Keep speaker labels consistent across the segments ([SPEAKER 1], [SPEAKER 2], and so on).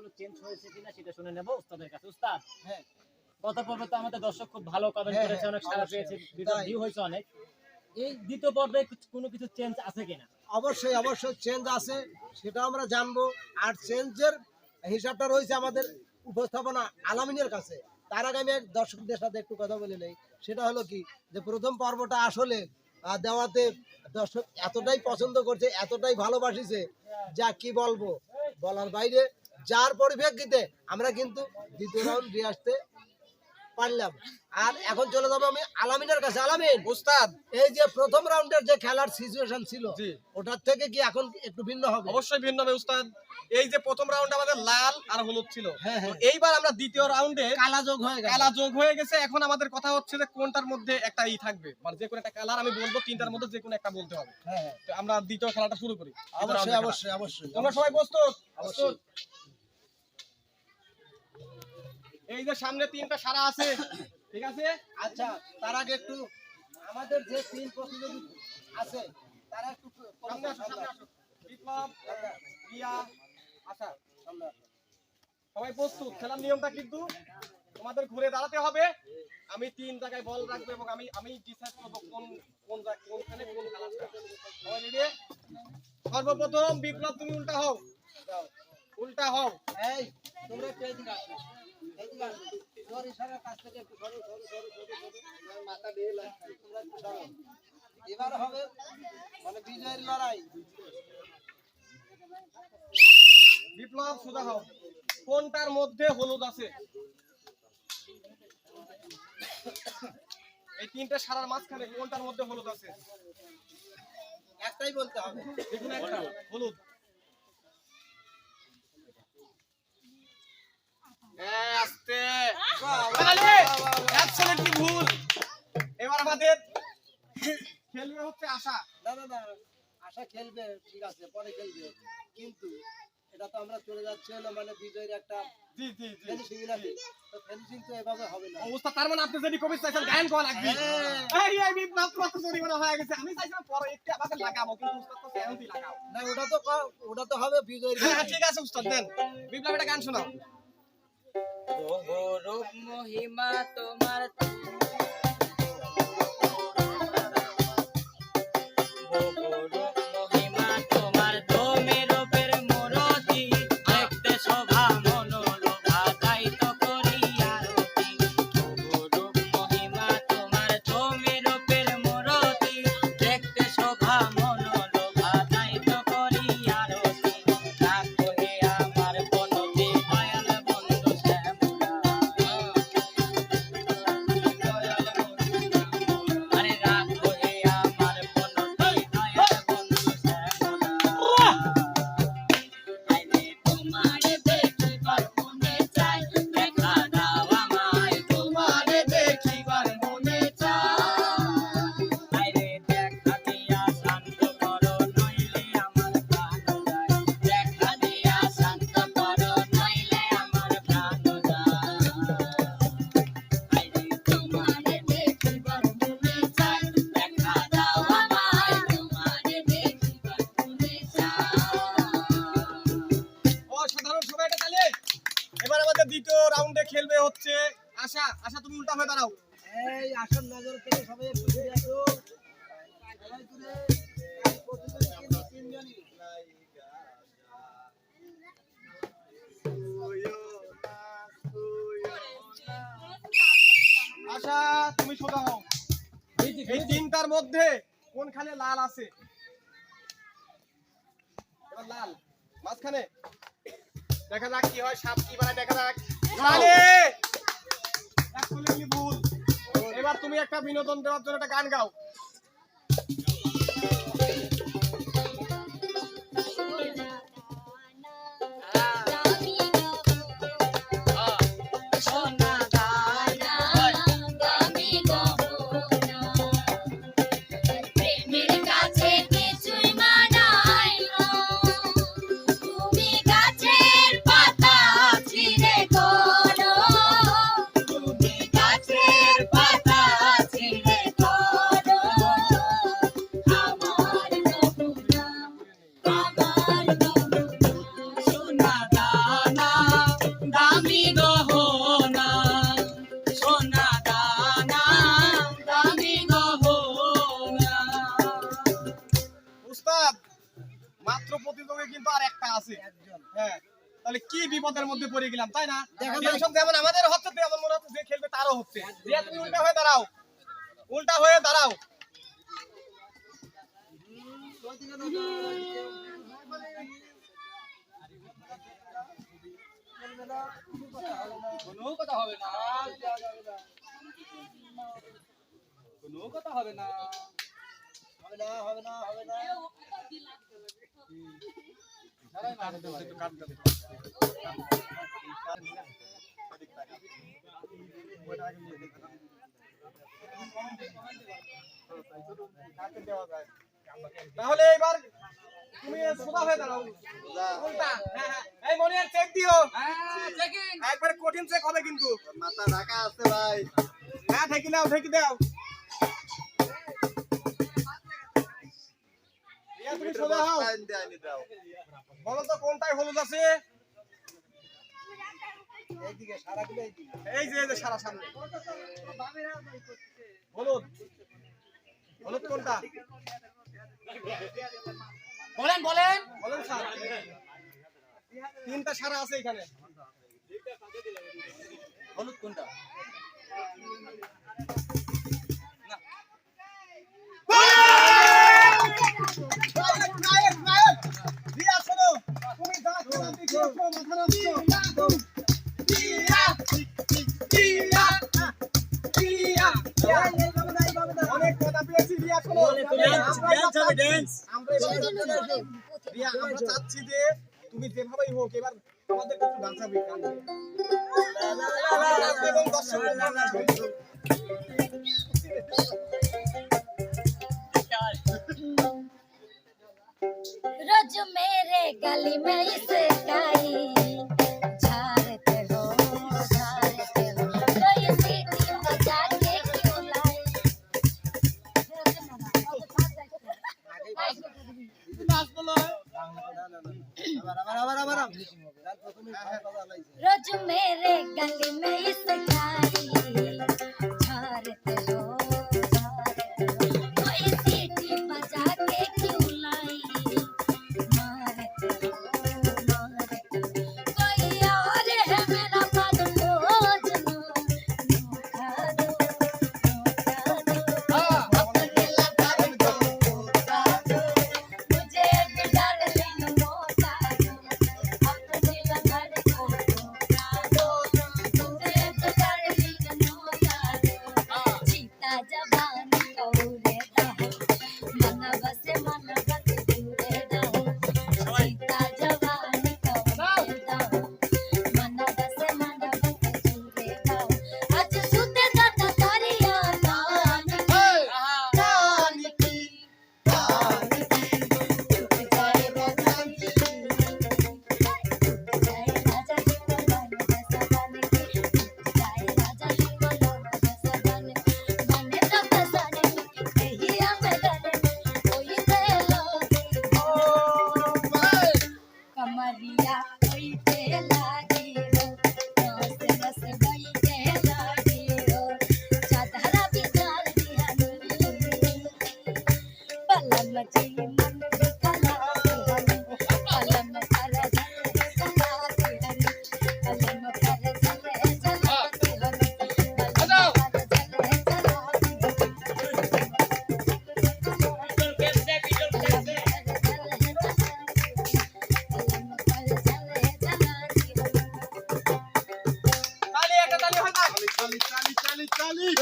[SPEAKER 1] নিয়মগুলো চেঞ্জ হয়েছে কিনা সেটা শুনে নেব উস্তাদের কাছে। উস্তাদ
[SPEAKER 2] হ্যাঁ
[SPEAKER 1] গত পর্বে তো আমাদের দর্শক খুব ভালো কমেন্ট
[SPEAKER 2] হ্যাঁ,
[SPEAKER 1] করেছে
[SPEAKER 2] হ্যাঁ,
[SPEAKER 1] অনেক সারা পেয়েছে ভিউ হয়েছে অনেক। এই দ্বিতীয় পর্বে কোনো কিছু চেঞ্জ আছে কিনা?
[SPEAKER 2] অবশ্যই অবশ্যই চেঞ্জ আছে সেটা আমরা জানব। আর চেঞ্জের হিসাবটা রয়েছে আমাদের উপস্থাপনা আলামিনের কাছে। তার আগে আমি দর্শকদের সাথে একটু কথা বলে নেই। সেটা হলো কি যে প্রথম পর্বটা আসলে দেওয়াতে দর্শক এতটাই পছন্দ করছে এতটাই ভালোবাসিছে যা কি বলব? বলার বাইরে যার পরিপ্রেক্ষিতে আমরা কিন্তু দ্বিতীয় রাউন্ড দিয়ে আসতে পারলাম। আর এখন চলে যাব আমি আলামিনের কাছে। আলামিন
[SPEAKER 3] উস্তাদ।
[SPEAKER 2] এই যে প্রথম রাউন্ডের যে খেলার সিচুয়েশন ছিল ওটার থেকে কি এখন একটু ভিন্ন হবে?
[SPEAKER 3] অবশ্যই ভিন্ন হবে উস্তাদ। এই যে প্রথম রাউন্ডে আমাদের লাল আর হলুদ ছিল।
[SPEAKER 2] হ্যাঁ, হ্যাঁ।
[SPEAKER 3] এইবার আমরা দ্বিতীয় রাউন্ডে
[SPEAKER 2] কালা যোগ হয়ে
[SPEAKER 3] কালা যোগ হয়ে গেছে। এখন আমাদের কথা হচ্ছে যে কোনটার মধ্যে একটা ই থাকবে। মানে যে কোনো একটা কালার আমি বলব তিনটার মধ্যে যে কোনো একটা বলতে হবে।
[SPEAKER 2] হ্যাঁ।
[SPEAKER 3] তো আমরা দ্বিতীয় খেলাটা শুরু করি।
[SPEAKER 2] অবশ্যই অবশ্যই অবশ্যই।
[SPEAKER 3] তোমরা সবাই প্রস্তুত?
[SPEAKER 2] অবশ্যই।
[SPEAKER 3] প্রস্তুত? এই যে সামনে তিনটা সারা আছে, ঠিক আছে?
[SPEAKER 2] আচ্ছা তার আগে একটু আমাদের যে তিন প্রতিযোগী আছে, তারা একটু
[SPEAKER 3] সামনে আসো সামনে আসো। বিপ্লব, রিয়া, আশা,
[SPEAKER 2] সামনে আসো।
[SPEAKER 3] সবাই প্রস্তুত, খেলার নিয়মটা কিন্তু তোমাদের ঘুরে দাঁড়াতে হবে। আমি তিন জায়গায় বল রাখব এবং আমি আমি ডিসাইড করব কোন কোন কোনখানে কোন খেলাটা সবাই রেডি সর্বপ্রথম বিপ্লব, তুমি উল্টা হও। উল্টা হও।
[SPEAKER 2] এই, তোমরা একটু এদিকে এবার হবে মানে বিজয়ের লড়াই
[SPEAKER 3] বিপ্লব সোজা হও। কোনটার মধ্যে হলুদ আছে? এই তিনটে সারার মাঝখানে কোনটার মধ্যে হলুদ আছে?
[SPEAKER 2] একটাই বলতে হবে।
[SPEAKER 3] দেখুন একটা হলুদ। হ্যাঁ, আস্তে ভুল। এবার আমাদের খেলবে হচ্ছে আশা।
[SPEAKER 2] না না আশা খেলবে ঠিক আছে পরে খেলবে। কিন্তু এটা তো আমরা চলে যাচ্ছি হলো মানে বিজয়ের একটা
[SPEAKER 3] জি জি জি।
[SPEAKER 2] ফিনিশিং নাকি? তো ফিনিশিং তো এভাবে হবে না।
[SPEAKER 3] অবস্থা তার মানে আপনি যদি কবি চাইছেন গায়ন করা লাগবে।
[SPEAKER 2] হ্যাঁ।
[SPEAKER 3] এই এই বিপ্লব তোমার জরিমানা হয়ে গেছে। আমি চাইছিলাম পরে একটু আমাকে লাগাবো কিন্তু উস্তাদ তো সেরকমই লাগাও।
[SPEAKER 2] না ওটা তো ওটা তো হবে বিজয়ের
[SPEAKER 3] হ্যাঁ ঠিক আছে উস্তাদ দেন। বিপ্লব একটা গান শোনাও।
[SPEAKER 4] রূপ মহিমা তোমার তুমি
[SPEAKER 3] সোজা হও। এই তিনটার মধ্যে কোনখানে লাল আছে? এবার লাল। মাঝখানে। দেখা যাক কি হয় সাপ কি বানায় দেখা যাক। লালে। ভুল। এবার তুমি একটা বিনোদন দেওয়ার জন্য একটা গান গাও। তাই না? যেমন আমাদের হচ্ছে তেমন মনে হচ্ছে যে খেলবে তারও হচ্ছে। রিয়া তুমি উল্টা হয়ে দাঁড়াও। উল্টা হয়ে দাঁড়াও।
[SPEAKER 1] কোনো কথা হবে না। কোনো কথা হবে না।
[SPEAKER 2] হবে না হবে না হবে না।
[SPEAKER 3] তাহলে এবার তুমি সোজা হয়ে দাঁড়াও। উল্টা। হ্যাঁ হ্যাঁ। এই মনিয়ার চেক দিও। একবারে কঠিন চেক হবে কিন্তু।
[SPEAKER 5] মাথা ঢাকা আছে ভাই।
[SPEAKER 3] হ্যাঁ ঠেকি দাও ঠেকি দাও। তুমি সোজা হও।
[SPEAKER 5] দাও।
[SPEAKER 3] বলো তো কোনটায় হলুদ আছে? এই যে এই যে সারা সামনে। হলুদ। হলুদ কোনটা?
[SPEAKER 1] বলেন বলেন।
[SPEAKER 3] বলেন স্যার। তিনটা সারা আছে এখানে।
[SPEAKER 1] হলুদ কোনটা?
[SPEAKER 3] আমরা এবার রিয়া আমরা চাচ্ছি যে তুমি যেভাবেই হোক এবার আমাদের একটু নাচাবে গান এবং দর্শক
[SPEAKER 6] रोज मेरे गली में इसकाई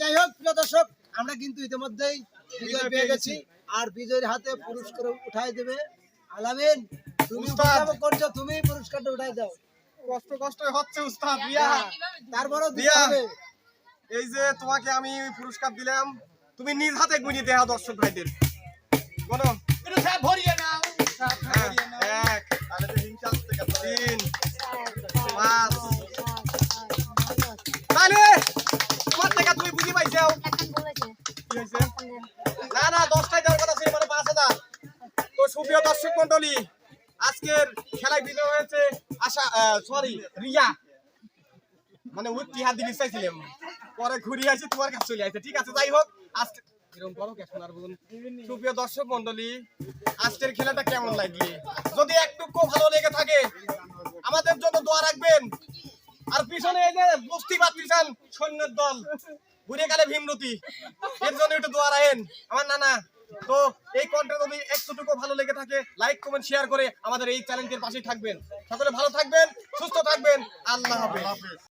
[SPEAKER 2] যাই হোক প্রিয় দর্শক আমরা কিন্তু ইতিমধ্যেই পেয়ে গেছি আর বিজয়ের হাতে পুরস্কার উঠাই দেবে। আলামিন তুমি
[SPEAKER 3] উস্তাদ।
[SPEAKER 2] করছ তুমি পুরস্কারটা উঠাই দাও।
[SPEAKER 3] কষ্ট কষ্ট হচ্ছে উস্তাদ রিয়া
[SPEAKER 2] তারপরেও
[SPEAKER 3] দিয়া। এই যে তোমাকে আমি পুরস্কার দিলাম তুমি নিজ হাতে গুনি দেয়া দর্শক ভাইদের। বলো। হ্যাঁ, এক
[SPEAKER 5] তাহলে তো হিংসা আসতে
[SPEAKER 3] তিন পাঁচ। তাহলে তোমার টাকা তুমি বুঝি পাইছাও কি হয়েছে? না না দশটায় কথা তো সুপ্রিয় দর্শক মন্ডলী, আজকের খেলায় বিজয় হয়েছে আশা সরি রিয়া। মানে টিহা দিলি চাইছিলাম। পরে ঘুরিয়ে আসি, তোমার কাছে চলে আসছে ঠিক আছে, যাই হোক, আজকে কিরম করো কে সোনার বোন সুপ্রিয় দর্শক মন্ডলী, আজকের খেলাটা কেমন লাগলি? যদি একটুকু ভালো লেগে থাকে, আমাদের জন্য দোয়া রাখবেন। আর পিছনে এই যে বস্তি পাচ্ছেন সৈন্যের দল ঘুরে গেলে ভীমরতি, এর জন্য একটু দোয়া রাখেন। আমার নানা তো এই কন্টেন্ট যদি একটুকু ভালো লেগে থাকে লাইক কমেন্ট শেয়ার করে আমাদের এই চ্যানেলটির পাশেই থাকবেন। সকলে ভালো থাকবেন, সুস্থ থাকবেন। আল্লাহ হাফেজ।